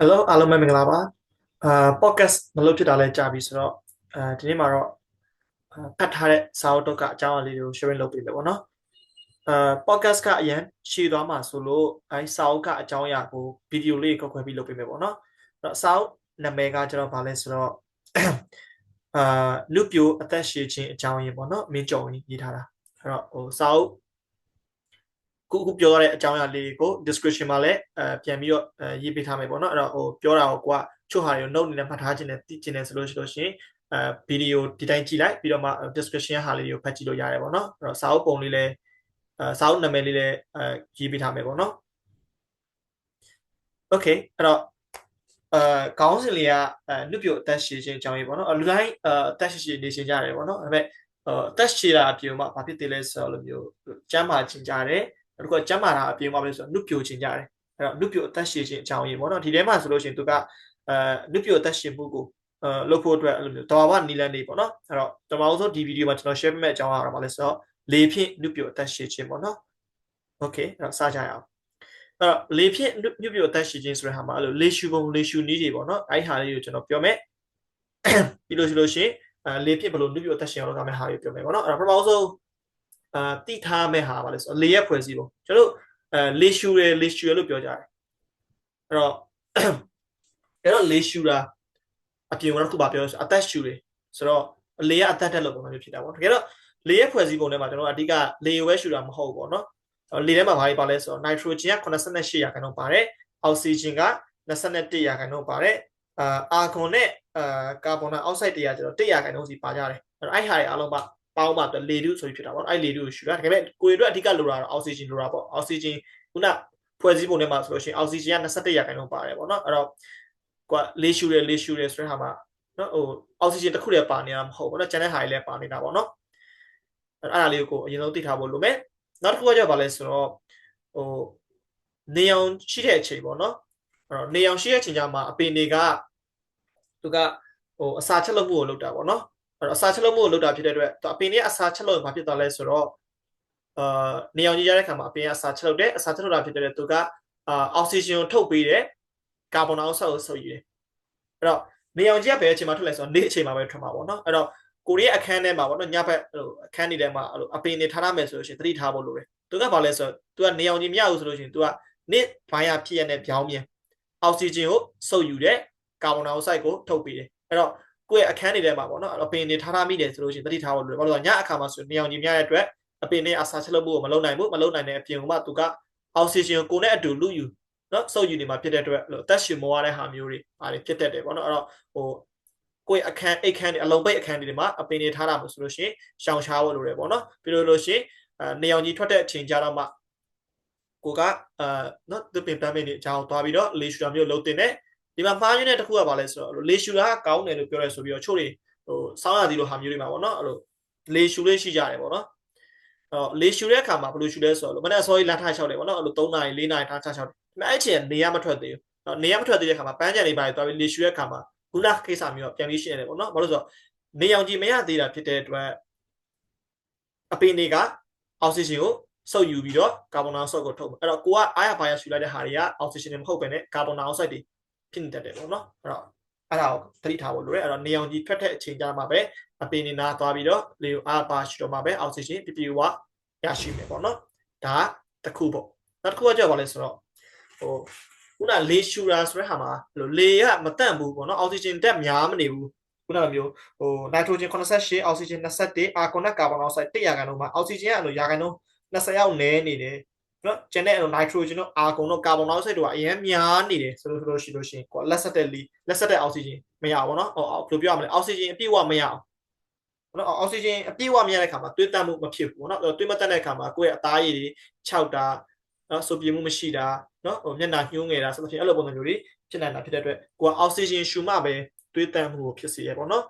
Hello အားလုံးပဲမင်္ဂလာပါအာ podcast မလုပ်ဖြစ်တာလဲကြာပြီဆိုတော့အဲဒီနေ့မှာတော့အာဖတ်ထားတဲ့စာအုပ်တော့ကအကြောင်းအရာလေးတွေကို sharing လုပ်ပေးမယ်ပေါ့နော်အာ podcast ကအရင်ရှည်သွားမှာဆိုလို့အဲစာအုပ်ကအကြောင်းအရာကိုဗီဒီယိုလေးကောက်ခွဲပြီးလုပ်ပေးမယ်ပေါ့နော်အဲ့တော့စာအုပ်နာမည်ကကျွန်တော်ဗာလဲဆိုတော့အာလူပြိုအသက်ရှည်ခြင်းအကြောင်းရင်းပေါ့နော်မင်းကြော်ဝင်ရေးထားတာအဲ့တော့ဟိုစာအုပ် ခုခုပြောရတဲ့အကြောင်းအရာလေးကို description မှာလည်းအဲပြန်ပြီးတော့အဲရေးပေးထားမယ်ပေါ့နော်အဲ့တော့ဟိုပြောတာကိုကိုကချို့ဟာတွေကို note အနေနဲ့မှတ်ထားခြင်းနဲ့သိခြင်းနဲ့ဆိုလို့ရှိလို့ရှိရင်အဲဗီဒီယိုဒီတိုင်းကြည့်လိုက်ပြီးတော့မှ description ဟာလေးတွေကိုဖတ်ကြည့်လို့ရတယ်ပေါ့နော်အဲ့တော့စာအုပ်ပုံလေးလည်းအဲစာအုပ်နာမည်လေးလည်းအဲရေးပေးထားမယ်ပေါ့နော် okay အဲ့တော့အဲခေါင်းစဉ်လေးကအဲလူပြိုအသက်ရှည်ခြင်းအကြောင်းရေးပေါ့နော်လူတိုင်းအဲအသက်ရှည်ရှည်နေရှင်ကြတယ်ပေါ့နော်ဒါပေမဲ့အသက်ရှည်တာအပြင်မှာဘာဖြစ်သေးလဲဆိုတော့လိုမျိုးကျမ်းမာခြင်းကြတယ် နောက်တစ်ခုကကျမ်းမာတာအပြင်မှာပဲဆိုတော့နုပြိုခြင်းကြတယ်အဲ့တော့နုပြိုအသက်ရှည်ခြင်းအကြောင်းရေးပေါ့နော်ဒီထဲမှာဆိုလို့ရှိရင်သူကအဲနုပြိုအသက်ရှည်မှုကိုအဲလုပ်ဖို့အတွက်အဲ့လိုမျိုးတော်ဘာနီလန်နေပေါ့နော်အဲ့တော့တမအောင်ဆိုဒီဗီဒီယိုမှာကျွန်တော် share ပေးမယ့်အကြောင်းအရာတော့ဘာလဲဆိုတော့လေဖြင့်နုပြိုအသက်ရှည်ခြင်းပေါ့နော် okay အဲ့တော့စကြရအောင်အဲ့တော့လေဖြင့်မြုပ်ပြအသက်ရှိခြင်းဆိုတဲ့ဟာမှာအဲ့လိုလေရှူပုံလေရှူနည်းတွေပေါ့နော်အဲ့ဟာလေးကိုကျွန်တော်ပြောမယ်ပြီးလို့ရှိလို့ရှိရင်အဲလေဖြင့်ဘယ်လိုမြုပ်ပြအသက်ရှင်အောင်လုပ်ရမယ့်ဟာတွေပြောမယ်ပေါ့နော်အဲ့တော့ပထမဆုံး အာတိထားမယ့်ဟာပါလဲဆိုလေရက်ဖွဲ့စည်းပုံကျွန်တော်တို့အဲလေရှူတယ်လေရှူရလို့ပြောကြတယ်အဲ့တော့အဲ့တော့လေရှူတာအပြင်ကတော့ခုပါပြောဆိုအသက်ရှူတယ်ဆိုတော့လေရအသက်တက်လို့ပုံစံမျိုးဖြစ်တာပေါ့တကယ်တော့လေရက်ဖွဲ့စည်းပုံထဲမှာကျွန်တော်အဓိကလေဝဲရှူတာမဟုတ်ဘူးပေါ့နော်လေထဲမှာဘာတွေပါလဲဆိုတော့ nitrogen က88ရာခိုင်နှုန်းပါတယ် oxygen က21ရာခိုင်နှုန်းပါတယ်အာအာဂွန်နဲ့အာကာဗွန်ဒိုင်အောက်ဆိုက်တွေကကျတော့1ရာခိုင်နှုန်းစီပါကြတယ်အဲ့တော့အဲ့ဟာတွေအားလုံးပါ ပေါင်းမှလေတုဆိုပြီးဖြစ်တာပေါ့အဲ့လေတုကိုရှူတာဒါပေမဲ့ကိုယ်အတွက်အဓိကလိုတာတော့အောက်ဆီဂျင်လိုတာပေါ့အောက်ဆီဂျင်ခုနဖွဲ့စည်းပုံထဲမှာဆိုလို့ရှိရင်အောက်ဆီဂျင်က27ရာခိုင်နှုန်းပါတယ်ပေါ့နော်အဲ့တော့ကွာလေးရှူတယ်လေးရှူတယ်ဆိုတဲ့ဟာမှာနော်ဟိုအောက်ဆီဂျင်တစ်ခုတည်းပါနေတာမဟုတ်ဘူးနော်ကျန်တဲ့ဟာတွေလည်းပါနေတာပေါ့နော်အဲ့အဲ့ဒါလေးကိုအရင်ဆုံးသိထားဖို့လိုမယ်နောက်တစ်ခုကကြပါလဲဆိုတော့ဟိုနေအောင်ရှိတဲ့အချိန်ပေါ့နော်အဲ့တော့နေအောင်ရှိတဲ့အချိန်ကြမှာအပင်တွေကသူကဟိုအစာချက်လုပ်ဖို့လုပ်တာပေါ့နော် အဲ့တော့အစာချက်လုပ်မှုကိုလုပ်တာဖြစ်တဲ့အတွက်အပင်တွေကအစာချက်လုပ်ရင်ဘာဖြစ်သွားလဲဆိုတော့အာနေအောင်ကြီးရတဲ့ခါမှာအပင်ကအစာချက်လုပ်တယ်အစာချက်လုပ်တာဖြစ်တဲ့သူကအာအောက်ဆီဂျင်ကိုထုတ်ပေးတယ်ကာဗွန်ဒိုင်အောက်ဆိုက်ကိုဆုပ်ယူတယ်အဲ့တော့နေအောင်ကြီးကဘယ်အချိန်မှာထွက်လဲဆိုတော့နေ့အချိန်မှာပဲထွက်မှာပေါ့နော်အဲ့တော့ကိုရီးယားအခန်းထဲမှာပေါ့နော်ညဘက်ဟိုအခန်းတွေထဲမှာအဲ့လိုအပင်တွေထားရမယ်ဆိုလို့ရှိရင်သတိထားဖို့လိုတယ်သူကဘာလဲဆိုတော့သူကနေအောင်ကြီးမရဘူးဆိုလို့ရှိရင်သူကနေ့ဘိုင်းရဖြစ်ရတဲ့ပြောင်းမြန်အောက်ဆီဂျင်ကိုစုပ်ယူတယ်ကာဗွန်ဒိုင်အောက်ဆိုက်ကိုထုတ်ပေးတယ်အဲ့တော့ ကိုယ့်ရဲ့အခန်းတွေထဲမှာပေါ့နော်အပင်တွေထားထားမိတယ်ဆိုလို့ရှိရင်သတိထားဖို့လိုတယ်ဘာလို့လဲညအခါမှာဆိုနေအောင်ကြီးမရတဲ့အတွက်အပင်တွေအစာချက်လုပ်ဖို့မလုပ်နိုင်ဘူးမလုပ်နိုင်တဲ့အပြင်ကမှသူကအောက်ဆီဂျင်ကိုကိုယ်နဲ့အတူလူယူနော်စုပ်ယူနေမှာဖြစ်တဲ့အတွက်အသက်ရှင်မောရတဲ့ဟာမျိုးတွေအားတွေဖြစ်တတ်တယ်ပေါ့နော်အဲ့တော့ဟိုကိုယ့်အခန်းအိတ်ခန်းတွေအလုံးပိတ်အခန်းတွေမှာအပင်တွေထားတာမျိုးဆိုလို့ရှိရင်ရှောင်ရှားဖို့လိုတယ်ပေါ့နော်ပြီးလို့လို့ရှိရင်အဲနေအောင်ကြီးထွက်တဲ့အချိန်ကြတော့မှကိုကအာနော်သူပင်ပန်းမင်းတွေအကြောင်းသွားပြီးတော့လေရှူတာမျိုးလုံးတင်တယ် ဒီမှာမှားရင်းတဲ့တစ်ခုကဘာလဲဆိုတော့လေရှူတာကကောင်းတယ်လို့ပြောရဲဆိုပြီးတော့ချို့တွေဟိုစောင်းရသည်လိုဟာမျိုးတွေမှာပေါ့နော်အဲ့လိုလေရှူလေးရှိကြတယ်ပေါ့နော်အော်လေရှူတဲ့အခါမှာဘယ်လိုရှူလဲဆိုတော့မနေ့အစောကြီးလမ်းထားလျှောက်တယ်ပေါ့နော်အဲ့လို3နာရီ4နာရီထားချလျှောက်တယ်ဒါပေမဲ့အဲ့ချိန်ကနေရမထွက်သေးဘူးနော်နေရမထွက်သေးတဲ့အခါမှာပန်းကြံတွေပါသွားပြီးလေရှူတဲ့အခါမှာခုနကိစ္စမျိုးပြန်ပြီးရှင်းရတယ်ပေါ့နော်ဘာလို့ဆိုတော့နေအောင်ကြည့်မရသေးတာဖြစ်တဲ့အတွက်အပင်တွေကအောက်ဆီဂျင်ကိုစုပ်ယူပြီးတော့ကာဗွန်ဒိုင်အောက်ဆိုက်ကိုထုတ်မယ်အဲ့တော့ကိုကအားရပါရရှူလိုက်တဲ့ဟာတွေကအောက်ဆီဂျင်တွေမဟုတ်ဘဲနဲ့ကာဗွန်ဒိုင်အောက်ဆိုက်တွေ ဖြစ်နေတတ်တယ်ပေါ့နော်အဲ့တော့အဲ့ဒါကိုသတိထားဖို့လိုတယ်အဲ့တော့နေအောင်ကြည့်ထွက်တဲ့အချိန်ကြမှာပဲအပင်တွေနာသွားပြီးတော့လေကိုအားပါရှူတော့မှာပဲအောက်ဆီဂျင်ပြပြဝရရှိမယ်ပေါ့နော်ဒါကတစ်ခုပေါ့နောက်တစ်ခုကကြောက်ပါလဲဆိုတော့ဟိုခုနလေရှူတာဆိုတဲ့ဟာမှာလေကမတန့်ဘူးပေါ့နော်အောက်ဆီဂျင်တက်များမနေဘူးခုနကမျိုးဟိုနိုက်ထရိုဂျင်88အောက်ဆီဂျင်21အာဂွန်နဲ့ကာဗွန်အောက်ဆိုက်100ရာခိုင်နှုန်းမှာအောက်ဆီဂျင်ကအဲ့လိုရာခိုင်နှုန်း20ရောက်နဲနေတယ် နော်ကျန်တဲ့အဲ့လိုနိုက်ထရိုဂျင်တို့အာဂွန်တို့ကာဗွန်အောက်ဆိုက်တို့ကအရင်များနေတယ်ဆိုလို့ဆိုလို့ရှိလို့ရှိရင်ကိုလက်ဆက်တဲ့လီလက်ဆက်တဲ့အောက်ဆီဂျင်မရဘူးနော်ဟိုဘယ်လိုပြောရမလဲအောက်ဆီဂျင်အပြည့်အဝမရအောင်နော်အောက်ဆီဂျင်အပြည့်အဝမရတဲ့ခါမှာတွေးတက်မှုမဖြစ်ဘူးနော်တွေးမတက်တဲ့ခါမှာကိုယ့်ရဲ့အသားရည်တွေခြောက်တာနော်ဆိုပြေမှုမရှိတာနော်ဟိုမျက်နှာညှိုးငယ်တာဆိုလို့ရှိရင်အဲ့လိုပုံစံမျိုးတွေဖြစ်နိုင်တာဖြစ်တဲ့အတွက်ကိုကအောက်ဆီဂျင်ရှူမှပဲတွေးတက်မှုကိုဖြစ်စေရပေါ့နော်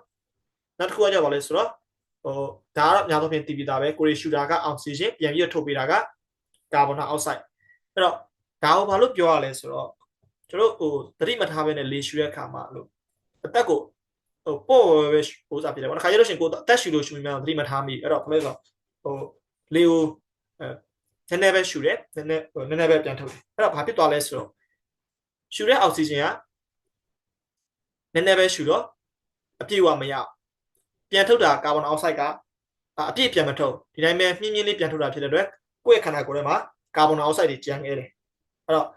နောက်တစ်ခုကကြပါလဲဆိုတော့ဟိုဒါကတော့အများဆုံးဖြင့်တည်ပြီးသားပဲကိုရီရှူတာကအောက်ဆီဂျင်ပြန်ပြီးထုတ်ပေးတာက ကာဗွန်ဒိုင်အောက်ဆိုက်အဲ့တော့ဒါကိုဘာလို့ပြောရလဲဆိုတော့ကျွန်တော်ဟိုသတိမထားဘဲနဲ့လေရှူတဲ့အခါမှာလို့အသက်ကိုဟိုပို့ပဲဟိုစားဖြစ်တယ်ပေါ့နော်ခါရလို့ရှိရင်ကိုအသက်ရှူလို့ရှူနေမှသတိမထားမိအဲ့တော့ဘာလဲဆိုတော့ဟိုလေကိုအဲနည်းနည်းပဲရှူတယ်နည်းနည်းဟိုနည်းနည်းပဲပြန်ထုတ်တယ်အဲ့တော့ဘာဖြစ်သွားလဲဆိုတော့ရှူတဲ့အောက်ဆီဂျင်ကနည်းနည်းပဲရှူတော့အပြည့်အဝမရပြန်ထုတ်တာကာဗွန်အောက်ဆိုဒ်ကအပြည့်ပြန်မထုတ်ဒီတိုင်းပဲမြင်းမြင်းလေးပြန်ထုတ်တာဖြစ်တဲ့အတွက် ကိုယ့်ရဲ့ခန္ဓာကိုယ်ထဲမှာကာဗွန်အောက်ဆိုဒ်တွေကျန်ခဲ့တယ်အဲ့တော့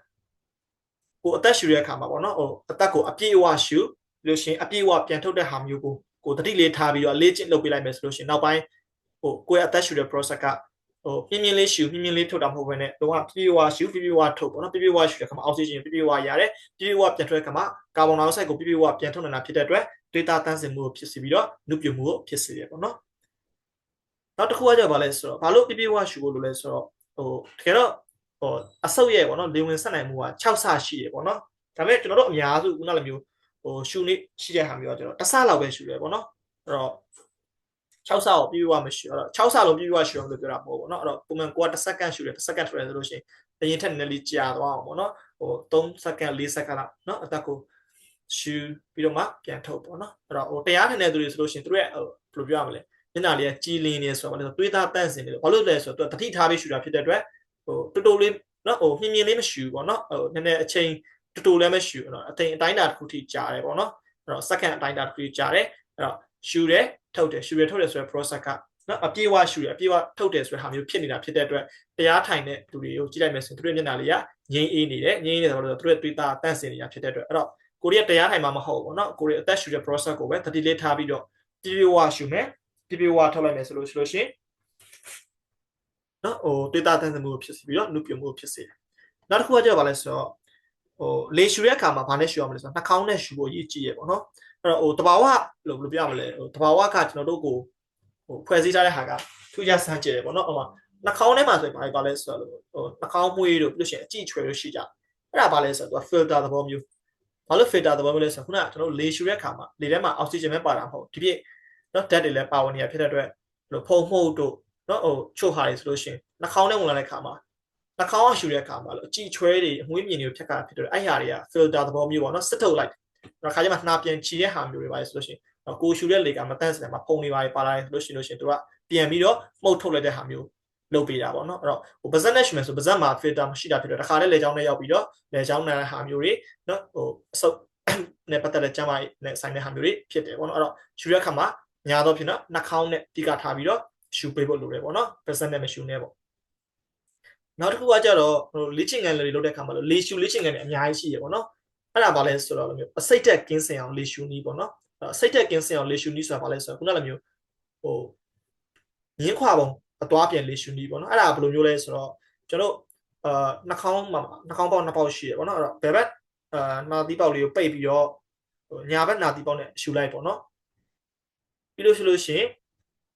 ကိုအသက်ရှူတဲ့အခါမှာပေါ့နော်ဟိုအသက်ကိုအပြည့်အဝရှူလို့ရှိရင်အပြည့်အဝပြန်ထုတ်တဲ့ဟာမျိုးကိုကိုတတိလေးထားပြီးတော့အလေးကျင့်လုပ်ပေးလိုက်မယ်ဆိုလို့ရှိရင်နောက်ပိုင်းဟိုကိုယ့်ရဲ့အသက်ရှူတဲ့ process ကဟိုပြင်းပြင်းလေးရှူပြင်းပြင်းလေးထုတ်တာမဟုတ်ဘဲနဲ့တော့ပြည့်ပြည့်ဝရှူပြည့်ပြည့်ဝထုတ်ပေါ့နော်ပြည့်ပြည့်ဝရှူတဲ့ခါမှာအောက်ဆီဂျင်ပြည့်ပြည့်ဝရတယ်ပြည့်ပြည့်ဝပြန်ထွက်တဲ့ခါမှာကာဗွန်ဒိုင်အောက်ဆိုဒ်ကိုပြည့်ပြည့်ဝပြန်ထုတ်နိုင်တာဖြစ်တဲ့အတွက်ဒေတာတန်းစင်မှုကိုဖြစ်စေပြီးတော့နုပြမှုကိုဖြစ်စေတယ်ပေါ့နော် နောက်တစ်ခုကကြပါလဲဆိုတော့ဘာလို့ပြပြဝရှူဖို့လိုလဲဆိုတော့ဟိုတကယ်တော့ဟိုအဆုပ်ရဲ့ပေါ့နော်လေဝင်ဆက်နိုင်မှုက6ဆရှိရပေါ့နော်ဒါပေမဲ့ကျွန်တော်တို့အများစုခုနလိုမျိုးဟိုရှူနေရှိတဲ့ဟာမျိုးကကျွန်တော်တစ်ဆလောက်ပဲရှူတယ်ပေါ့နော်အဲ့တော့6ဆကိုပြပြဝမရှူအဲ့တော့6ဆလုံးပြပြဝရှူအောင်လို့ပြောတာမဟုတ်ပေါ့နော်အဲ့တော့ပုံမှန်ကိုကတစ်စက္ကန့်ရှူတယ်တစ်စက္ကန့်ထွက်တယ်ဆိုလို့ရှိရင်အရင်ထက်နည်းလေးကြာသွားအောင်ပေါ့နော်ဟို3စက္ကန့်4စက္ကန့်လောက်နော်အတက်ကိုရှူပြီးတော့မှပြန်ထုတ်ပေါ့နော်အဲ့တော့ဟိုတရားထင်တဲ့သူတွေဆိုလို့ရှိရင်သူတို့ရဲ့ဟိုဘယ်လိုပြောရမလဲ မျက်နှာလေးကကြည်လင်နေဆိုတော့ဘာလဲဆိုတွေးသားတန့်စင်နေလို့ဘာလို့လဲဆိုတော့သူကတတိထားပြီးရှူတာဖြစ်တဲ့အတွက်ဟိုတူတူလေးနော်ဟိုမြင်မြင်လေးမရှူဘူးပေါ့နော်ဟိုနည်းနည်းအချိန်တူတူလည်းမရှူဘူးနော်အချိန်အတိုင်းတာတစ်ခုထိကြာတယ်ပေါ့နော်အဲ့တော့ second အတိုင်းတာတစ်ခုထိကြာတယ်အဲ့တော့ရှူတယ်ထုတ်တယ်ရှူတယ်ထုတ်တယ်ဆိုရယ် process ကနော်အပြေးဝရှူတယ်အပြေးဝထုတ်တယ်ဆိုရယ်ဟာမျိုးဖြစ်နေတာဖြစ်တဲ့အတွက်တရားထိုင်တဲ့လူတွေကိုကြည့်လိုက်မယ်ဆိုရင်သူတို့မျက်နှာလေးကငြိမ်းအေးနေတယ်ငြိမ်းနေတယ်ဆိုတော့သူတို့တွေးသားတန့်စင်နေတာဖြစ်တဲ့အတွက်အဲ့တော့ကိုရီးယားတရားထိုင်မှာမဟုတ်ဘူးပေါ့နော်ကိုရီးယားအသက်ရှူတဲ့ process ကိုပဲတတိလေးထားပြီးတော့ပြေးဝရှူမယ် ပြည့်ပြည့်ဝထုတ်လိုက်မယ်ဆိုလို့ရှိလို့ရှိရင်နော်ဟိုတွေးတာတန့်စင်မှုဖြစ်စီပြီးတော့နုပြမှုဖြစ်စေတယ်နောက်တစ်ခုကကြပါလဲဆိုတော့ဟိုလေရှူတဲ့အခါမှာဘာနဲ့ရှူရမလဲဆိုတော့နှာခေါင်းနဲ့ရှူဖို့ရည်ကြည့်ရပေါ့နော်အဲ့တော့ဟိုတဘာဝလို့ဘယ်လိုပြောရမလဲဟိုတဘာဝကကျွန်တော်တို့ကိုဟိုဖွဲ့စည်းထားတဲ့ဟာကထူးခြားစမ်းကြတယ်ပေါ့နော်ဟိုမှာနှာခေါင်းထဲမှာဆိုရင်ဘာလဲပါလဲဆိုတော့ဟိုနှာခေါင်းမွေးတို့ပြီးလို့ရှိရင်အကြည့်ချွဲလို့ရှိကြအဲ့ဒါဘာလဲဆိုတော့ filter သဘောမျိုးဘာလို့ filter သဘောမျိုးလဲဆိုတော့ခုနကကျွန်တော်လေရှူတဲ့ခါမှာလေထဲမှာအောက်ဆီဂျင်ပဲပါတာမဟုတ်ဒီပြည့် နော်ဓာတ်တွေလည်းပါဝင်နေတာဖြစ်တဲ့အတွက်ဟိုဖုံမှုတ်တို့နော်ဟိုချို့ဟာတွေဆိုလို့ရှိရင်နှာခေါင်းထဲဝင်လာတဲ့ခါမှာနှာခေါင်းကရှူတဲ့ခါမှာလို့အကြည့်ချွဲတွေအမွေးမြင်တွေဖြတ်တာဖြစ်တဲ့အဲ့ဟာတွေက filter သဘောမျိုးပေါ့နော်စစ်ထုတ်လိုက်တော့ခါကျမှနှာပြန်ချီတဲ့ဟာမျိုးတွေပါလေဆိုလို့ရှိရင်ကိုရှူတဲ့လေကမတန့်စင်မှာဖုံနေပါလေပါလာတယ်ဆိုလို့ရှိလို့ရှိရင်သူကပြန်ပြီးတော့မှုတ်ထုတ်လိုက်တဲ့ဟာမျိုးလုပ်ပေးတာပေါ့နော်အဲ့တော့ဟိုပါဇက်နဲ့ရှူမယ်ဆိုပါဇက်မှာ filter မရှိတာဖြစ်တော့တခါတည်းလေချောင်းနဲ့ရောက်ပြီးတော့လေချောင်းနဲ့ဟာမျိုးတွေနော်ဟိုအစုပ်နဲ့ပတ်သက်တဲ့ကျမ်းမာရေးနဲ့ဆိုင်တဲ့ဟာမျိုးတွေဖြစ်တယ်ပေါ့နော်အဲ့တော့ရှူတဲ့အခါမှာ ညာတော့ဖြစ်နော်နှာခေါင်းနဲ့တိကထားပြီးတော့ရှူပေးဖို့လိုတယ်ပေါ့နော်ပါဇက်နဲ့မရှူနဲ့ပေါ့နောက်တစ်ခုကကြတော့ဟိုလေ့ကျင့်ခန်းတွေလုပ်တဲ့အခါမှာလေရှူလေ့ကျင့်ခန်းတွေအများကြီးရှိရပေါ့နော်အဲ့ဒါဘာလဲဆိုတော့လိုမျိုးအစိတ်တက်ကင်းစင်အောင်လေရှူနီးပေါ့နော်အစိတ်တက်ကင်းစင်အောင်လေရှူနီးဆိုတာဘာလဲဆိုတော့ခုနလိုမျိုးဟိုမြင်းခွာပုံအသွားပြန်လေရှူနီးပေါ့နော်အဲ့ဒါဘယ်လိုမျိုးလဲဆိုတော့ကျွန်တော်အာနှာခေါင်းမှာနှာခေါင်းပေါက်နှစ်ပေါက်ရှိရပေါ့နော်အဲ့တော့ဘယ်ဘက်အာနာသီးပေါက်လေးကိုပိတ်ပြီးတော့ညာဘက်နာသီးပေါက်နဲ့ရှူလိုက်ပေါ့နော် ပြီးလို့ရှိလို့ရှိရင်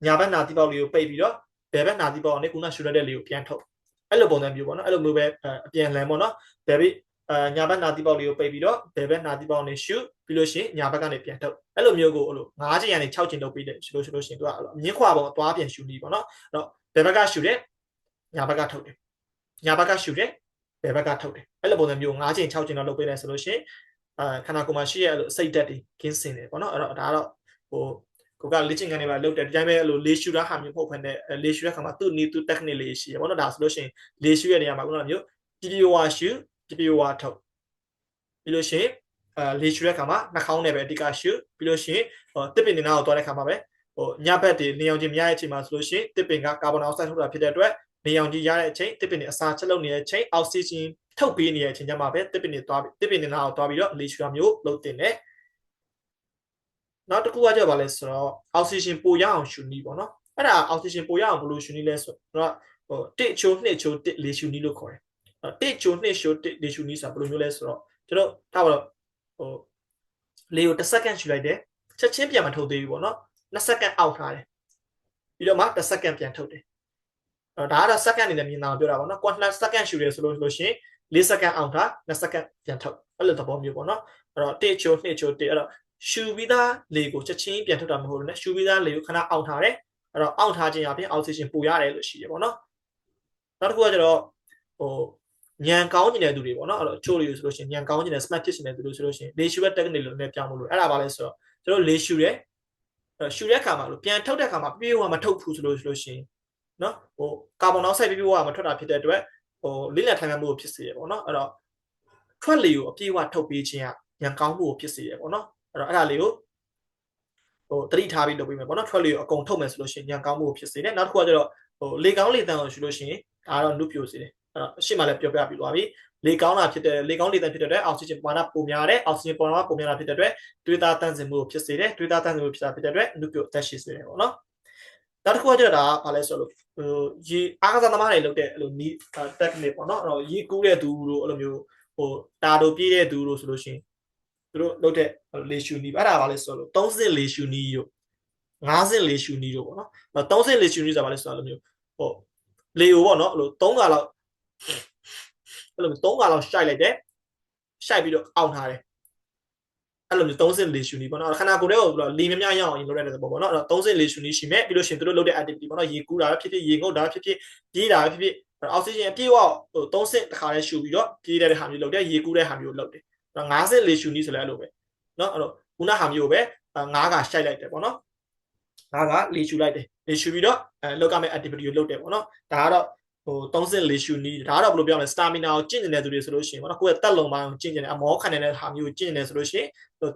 ညာဘက်နာသီးပေါက်လေးကိုပိတ်ပြီးတော့ဘယ်ဘက်နာသီးပေါက်နဲ့ခုနရှူလိုက်တဲ့လေးကိုပြန်ထုတ်အဲ့လိုပုံစံမျိုးပေါ့နော်အဲ့လိုမျိုးပဲအပြန်လှန်ပေါ့နော်ဘယ်ဘက်အာညာဘက်နာတိပေါက်လေးကိုပိတ်ပြီးတော့ဘယ်ဘက်နာတိပေါက်နဲ့ရှုပြီးလို့ရှိရင်ညာဘက်ကနေပြန်ထုတ်အဲ့လိုမျိုးကိုအဲ့လို၅ချိန်ကနေ6ချိန်လုပ်ပြီးတယ်ရှုလို့ရှုလို့ရှိရင်သူကအဲ့လိုမြင်းခွာပုံအသွားပြန်ရှုနေပေါ့နော်အဲ့တော့ဘယ်ဘက်ကရှုတယ်ညာဘက်ကထုတ်တယ်ညာဘက်ကရှုတယ်ဘယ်ဘက်ကထုတ်တယ်အဲ့လိုပုံစံမျိုး၅ချိန်6ချိန်တော့လုပ်ပေးတယ်ဆိုလို့ရှိရင်အာခန္ဓာကိုယ်မှာရှိရအဲ့လိုစိတ်ဓာတ်တွေကင်းစင်တယ်ပေါ့နော်အဲ့တော့ဒါကတော့ဟို ကိုကလေ့ကျင့်ခန်းတွေပါလုပ်တယ်ဒီတိုင်းပဲအဲ့လိုလေရှူတာဟာမျိုးမဟုတ်ဘဲနဲ့လေရှူတဲ့ခါမှာသူ့နီးသူ့ technique လေးရှိရပေါ့နော်ဒါဆိုလို့ရှိရင်လေရှူရဲ့နေရာမှာခုနကမျိုးပြပြဝါရှူပြပြဝါထုတ်ပြီးလို့ရှိရင်အဲလေရှူတဲ့ခါမှာနှာခေါင်းနဲ့ပဲအဓိကရှူပြီးလို့ရှိရင်ဟိုတစ်ပင်နေနာကိုသွားတဲ့ခါမှာပဲဟိုညဘက်တွေနေအောင်ချင်းမရတဲ့အချိန်မှာဆိုလို့ရှိရင်တစ်ပင်ကကာဗွန်အောက်ဆိုဒ်ထုတ်တာဖြစ်တဲ့အတွက်နေအောင်ကြီးရတဲ့အချိန်တစ်ပင်တွေအစာချက်လုပ်နေတဲ့အချိန်အောက်ဆီဂျင်ထုတ်ပေးနေတဲ့အချိန်ကျမှပဲတစ်ပင်တွေသွားတစ်ပင်နေနာကိုသွားပြီးတော့လေရှူတာမျိုးလုပ်တင်တယ် နောက်တစ်ခုကကြပါလဲဆိုတော့အောက်ဆီဂျင်ပိုရအောင်ရှူနီးပေါ့နော်အဲ့ဒါအောက်ဆီဂျင်ပိုရအောင်ဘယ်လိုရှူနီးလဲဆိုတော့ဟိုတစ်ချိုးနှစ်ချိုးတစ်လေရှူနီးလို့ခေါ်တယ်တစ်ချိုးနှစ်ချိုးတစ်လေရှူနီးဆိုတာဘယ်လိုမျိုးလဲဆိုတော့ကျွန်တော်ထားပါတော့ဟိုလေကို1စက္ကန့်ရှူလိုက်တယ်ချက်ချင်းပြန်မထုတ်သေးဘူးပေါ့နော်2စက္ကန့်အောက်ထားတယ်ပြီးတော့မှ1စက္ကန့်ပြန်ထုတ်တယ်အဲ့ဒါကတော့စက္ကန့်အနေနဲ့မြင်တာပြောတာပေါ့နော်ကွန်2စက္ကန့်ရှူတယ်ဆိုလို့ဆိုလို့ရှိရင်4စက္ကန့်အောက်ထား2စက္ကန့်ပြန်ထုတ်အဲ့လိုသဘောမျိုးပေါ့နော်အဲ့တော့1ချိုး2ချိုး1အဲ့တော့ ရှူပြီးသားလေကိုချက်ချင်းပြန်ထုတ်တာမဟုတ်ဘူးねရှူပြီးသားလေကိုခဏအောက်ထားတယ်အဲ့တော့အောက်ထားခြင်းအပြင်အောက်ဆီဂျင်ပိုရတယ်လို့ရှိရပေါ့နော်နောက်တစ်ခုကကျတော့ဟိုညံကောင်းနေတဲ့သူတွေပေါ့နော်အဲ့တော့ချိုးလို့ဆိုလို့ရှိရင်ညံကောင်းနေတဲ့ smart ဖြစ်နေတဲ့သူတွေဆိုလို့ရှိရင်လေရှူတဲ့ technique လို့လည်းပြောင်းလို့အဲ့ဒါပါလဲဆိုတော့ကျွန်တော်လေရှူရဲအဲ့ရှူတဲ့အခါမှာလို့ပြန်ထုတ်တဲ့အခါမှာပြေးဝမထုတ်ဘူးဆိုလို့ဆိုလို့ရှိရင်နော်ဟိုကာဗွန်အောက်ဆိုဒ်ပြေးဝမထွက်တာဖြစ်တဲ့အတွက်ဟိုလိလက်ထိုင်မှမှုဖြစ်စေရပေါ့နော်အဲ့တော့ထွက်လေကိုအပြေးဝထုတ်ပေးခြင်းကညံကောင်းမှုဖြစ်စေရပေါ့နော် အဲ့တော့အဲ့ဒါလေးကိုဟိုတတိထားပြီးလုပ်ပေးမယ်ပေါ့နော်ထွက်လေကိုအကုန်ထုတ်မယ်ဆိုလို့ရှိရင်ညံကောင်းမှုဖြစ်စေတယ်နောက်တစ်ခုကကျတော့ဟိုလေကောင်းလေတန်ကိုရှိလို့ရှိရင်ဒါကတော့နုပြိုစေတယ်အဲ့တော့အရှိမလည်းပြောပြပြီးသွားပြီလေကောင်းတာဖြစ်တဲ့လေကောင်းလေတန်ဖြစ်တဲ့အတွက်အောက်ဆီဂျင်ပမာဏပိုများတယ်အောက်ဆီဂျင်ပမာဏပိုများတာဖြစ်တဲ့အတွက်တွေးသားတန့်စင်မှုဖြစ်စေတယ်တွေးသားတန့်စင်မှုဖြစ်တာဖြစ်တဲ့အတွက်နုပြိုအသက်ရှိစေတယ်ပေါ့နော်နောက်တစ်ခုကကျတော့ဒါကဘာလဲဆိုလို့ဟိုရေအားကစားသမားတွေလုပ်တဲ့အဲ့လိုနီး technique ပေါ့နော်အဲ့တော့ရေကူးတဲ့သူတို့အဲ့လိုမျိုးဟိုတာတို့ပြေးတဲ့သူတို့ဆိုလို့ရှိရင်သူ တို့လုပ်တဲ့လေရှူနီးအဲ့ဒါဘာလဲဆိုလို့30လေရှူနီးတို့50လေရှူနီးတို့ပေါ့နော်အဲ့30လေရှူနီးဆိုတာဘာလဲဆိုတော့အဲ့လိုမျိုးဟိုလေကိုပေါ့နော်အဲ့လို3ခါလောက်အဲ့လို3ခါလောက်ရှိုက်လိုက်တယ်ရှိုက်ပြီးတော့အောင့်ထားတယ်အဲ့လိုမျိုး30လေရှူနီပေါ့နော်ခန္ဓာကိုယ်ထဲကိုလေမြမြရအောင်ရင်လုပ်ရတဲ့သဘောပေါ့နော်အဲ့တော့30လေရှူနီရှိမဲ့ပြီးလို့ရှိရင်သူတို့လုပ်တဲ့ activity ပေါ့နော်ရေကူးတာဖြစ်ဖြစ်ရေငုတ်တာဖြစ်ဖြစ်ပြေးတာဖြစ်ဖြစ်အောက်ဆီဂျင်အပြည့်အဝဟို30တခါလေးရှူပြီးတော့ပြေးတဲ့ဟာမျိုးလုပ်တယ်ရေကူးတဲ့ဟာမျိုးလုပ်တယ်အဲ့တော့ 50လေရှူနီဆိုလဲအဲ့လိုပဲနော်အဲ့တော့ခုနဟာမျိုးပဲ9ကရှိုက်လိုက်တယ်ပေါ့နော်9ကလေရှူလိုက်တယ်လေရှူပြီးတော့အဲလောက်ကမဲ့ activity ကိုလုပ်တယ်ပေါ့နော်ဒါကတော့ဟို30လေရှူနီးဒါကတော့ဘယ်လိုပြောမလဲ stamina ကိုကျင့်နေတဲ့သူတွေဆိုလို့ရှိရင်ပေါ့နော်ကိုယ့်ရဲ့တက်လုံပိုင်းကိုကျင့်နေတယ်အမောခံနေတဲ့ဟာမျိုးကိုကျင့်နေတယ်ဆိုလို့ရှိရင်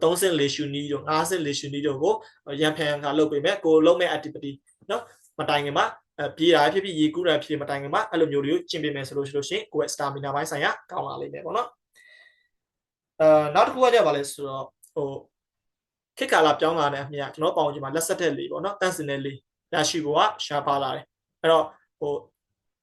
30လေရှူနီးတို့50လေရှူနီးတို့ကိုရန်ဖန်ကလုပ်ပေးမယ်ကိုလုပ်မဲ့ activity နော်မတိုင်ခင်မှာပြေးတာဖြစ်ဖြစ်ရေကူးတာဖြစ်မတိုင်ခင်မှာအဲ့လိုမျိုးတွေကိုကျင့်ပေးမယ်ဆိုလို့ရှိလို့ရှိရင်ကိုယ့်ရဲ့ stamina ပိုင်းဆိုင်ရာကောင်းလာလိမ့်မယ်ပေါ့နော် အဲနောက်တစ်ခုကကြပါလဲဆိုတော့ဟိုခေတ်ကာလပြောင်းလာတဲ့အမြကျွန်တော်ပေါင်းချင်မှာလက်ဆက်တဲ့လေပေါ့နော်တန့်စင်တဲ့လေရရှိဖို့ကရှားပါလာတယ်အဲ့တော့ဟို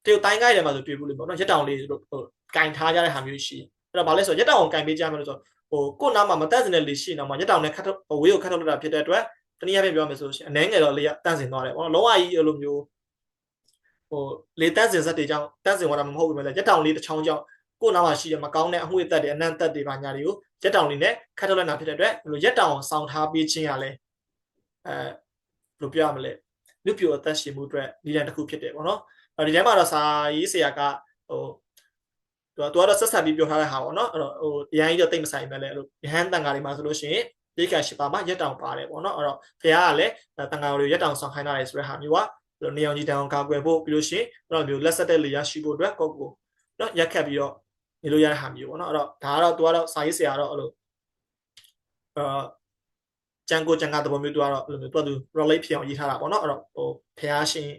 တရုတ်တိုင်းကိုင်းထဲမှာဆိုတွေ့ဘူးလေပေါ့နော်ရက်တောင်လေးတို့ဟိုကင်ထားကြတဲ့ဟာမျိုးရှိအဲ့တော့ဗာလဲဆိုရက်တောင်ကိုကင်ပေးကြမယ်လို့ဆိုဟိုကို့နားမှာမတက်စင်တဲ့လေရှိနေမှာရက်တောင်နဲ့ခတ်ဝေးကိုခတ်ထုတ်လိုက်တာဖြစ်တဲ့အတွက်တနည်းအားဖြင့်ပြောမယ်ဆိုရှင်အနှဲငယ်တော့လေတန့်စင်သွားတယ်ပေါ့နော်လုံးဝကြီးအဲ့လိုမျိုးဟိုလေတန့်စင်ဇက်တွေကြောင့်တန့်စင်သွားတာမဟုတ်ဘူးလေရက်တောင်လေးတစ်ချောင်းကြောင့် ကို့နားမှာရှိရမကောင်းတဲ့အငွေ့သက်တွေအနံ့သက်တွေပါညာတွေကိုရက်တောင်လေးနဲ့ခတ်ထုတ်လိုက်တာဖြစ်တဲ့အတွက်ဘလို့ရက်တောင်ဆောင်းထားပေးခြင်းရလဲအဲဘယ်လိုပြောရမလဲလူပြိုအသက်ရှင်မှုအတွက်နည်းလမ်းတစ်ခုဖြစ်တယ်ပေါ့နော်ဒီထဲမှာတော့စာရေးဆရာကဟိုသူကသူကတော့ဆက်ဆက်ပြီးပြောထားတဲ့ဟာပေါ့နော်အဲ့တော့ဟိုရဟန်းကြီးတော့တိတ်မဆိုင်ပဲလေအဲ့လိုရဟန်းတန်ဃာတွေမှာဆိုလို့ရှိရင်ဒီကရှိပါမှာရက်တောင်ပါတယ်ပေါ့နော်အဲ့တော့ဖခင်ကလည်းတန်ဃာတွေရက်တောင်ဆောင်ခိုင်းတာလေဆိုတဲ့ဟာမျိုးကဘယ်လိုနေအောင်ကြီးတောင်ကာကွယ်ဖို့ပြီးလို့ရှိရင်အဲ့လိုမျိုးလက်ဆက်တဲ့လေရရှိဖို့အတွက်ကိုကိုနော်ရက်ခတ်ပြီးတော့ နေလို့ရတဲ့ဟာမျိုးပေါ့နော်အဲ့တော့ဒါကတော့သူကတော့စာရေးဆရာတော့အဲ့လိုအာကျန်ကိုကျန်ကသဘောမျိုးသူကတော့အဲ့လိုမျိုးသူကသူ relate ဖြစ်အောင်ရေးထားတာပေါ့နော်အဲ့တော့ဟိုဖះရှင်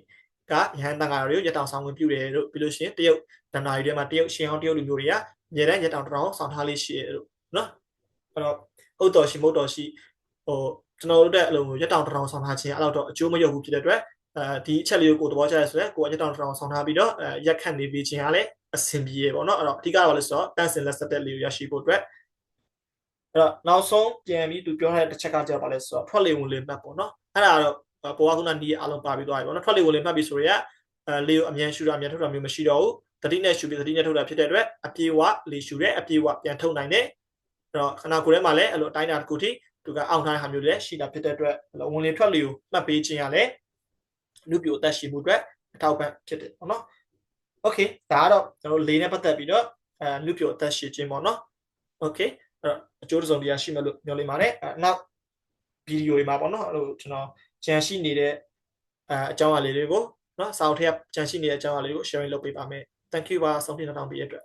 ကရဟန်းတန်ဃာတွေကိုရတောင်ဆောင်ဝင်ပြုတယ်လို့ပြီးလို့ရှိရင်တရုတ်ဒဏ္ဍာရီတွေမှာတရုတ်ရှင်အောင်တရုတ်လူမျိုးတွေကအများတန်းရတောင်တောင်ဆောင်ထားလေးရှိတယ်လို့နော်အဲ့တော့ဟုတ်တော်ရှိမဟုတ်တော်ရှိဟိုကျွန်တော်တို့တဲ့အလုံးကိုရတောင်တောင်ဆောင်ထားခြင်းအဲ့တော့အကျိုးမရောက်ဘူးဖြစ်တဲ့အတွက် အဲဒီအချက်လေးကိုကိုသဘောကျရဆိုရင်ကိုကရတောင်တောင်ဆောင်ထားပြီးတော့အဲရက်ခတ်နေပြီးခြင်းကလည်းအဆင်ပြေပေါ့နော်အဲ့တော့အဓိကတော့လို့ဆိုတော့တန့်စင်လက်ဆက်တဲ့လေးကိုရရှိဖို့အတွက်အဲ့တော့နောက်ဆုံးပြန်ပြီးသူပြောထားတဲ့တစ်ချက်ကကြပါလဲဆိုတော့ထွက်လေဝင်လေမှတ်ပေါ့နော်အဲ့ဒါတော့ပေါ်ကခုနနီးအားလုံးပါပြီးသွားပြီပေါ့နော်ထွက်လေဝင်လေမှတ်ပြီးဆိုရအဲလေကိုအမြန်ရှူတာအမြန်ထုတ်တာမျိုးမရှိတော့ဘူးတတိနဲ့ရှူပြီးတတိနဲ့ထုတ်တာဖြစ်တဲ့အတွက်အပြေဝလေရှူတဲ့အပြေဝပြန်ထုတ်နိုင်တယ်အဲ့တော့ခနာကိုယ်ထဲမှာလည်းအဲ့လိုအတိုင်းအတာတစ်ခုထိသူကအောင့်ထားတဲ့ဟာမျိုးတွေလည်းရှိတာဖြစ်တဲ့အတွက်ဝင်လေထွက်လေကိုမှတ်ပေးခြင်းရလဲ နုပြိုအသက်ရှင်မှုအတွက်အထောက်ပံ့ဖြစ်တယ်ပေါ့နော်။ Okay ဒါကတော့ကျွန်တော်လေးနဲ့ပတ်သက်ပြီးတော့အဲနုပြိုအသက်ရှင်ခြင်းပေါ့နော်။ Okay အဲ့တော့အကျိုးတစုံတရာရှိမယ်လို့မျှော်လင့်ပါတယ်။နောက်ဗီဒီယိုတွေမှာပေါ့နော်အဲ့လိုကျွန်တော်ကြံရှိနေတဲ့အအကြောင်းအရာလေးတွေကိုနော်စာအုပ်ထဲကကြံရှိနေတဲ့အကြောင်းအရာလေးကို sharing လုပ်ပေးပါမယ်။ Thank you ပါဆုံးဖြတ်တောင်းပေးရတဲ့အတွက်